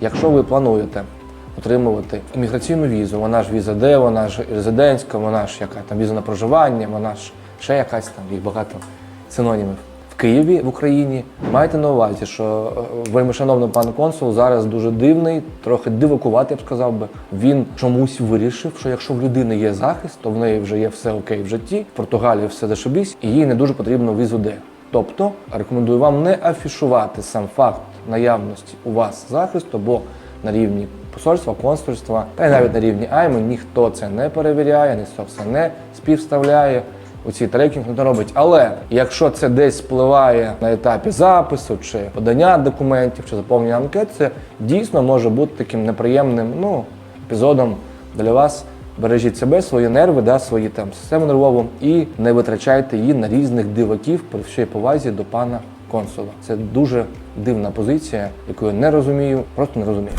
Якщо ви плануєте отримувати імміграційну візу, вона ж віза Д, вона ж резидентська, вона ж яка там віза на проживання, вона ж ще якась там, їх багато синонімів. В Києві в Україні майте на увазі, що е, вельмишановний пан консул зараз дуже дивний, трохи дивакуватий, я б сказав би. Він чомусь вирішив, що якщо в людини є захист, то в неї вже є все окей в житті. В Португалії все зашибісь, і їй не дуже потрібно візу Д. Тобто рекомендую вам не афішувати сам факт наявності у вас захисту, бо на рівні посольства, консульства, та й навіть на рівні АЙМи ніхто це не перевіряє, ніхто все не співставляє. У цій трекінг не робить. Але якщо це десь спливає на етапі запису чи подання документів чи заповнення анкет, це дійсно може бути таким неприємним ну, епізодом для вас. Бережіть себе, свої нерви, да, свої там систему нервову і не витрачайте її на різних диваків при всій повазі до пана консула. Це дуже дивна позиція, яку я не розумію, просто не розумію.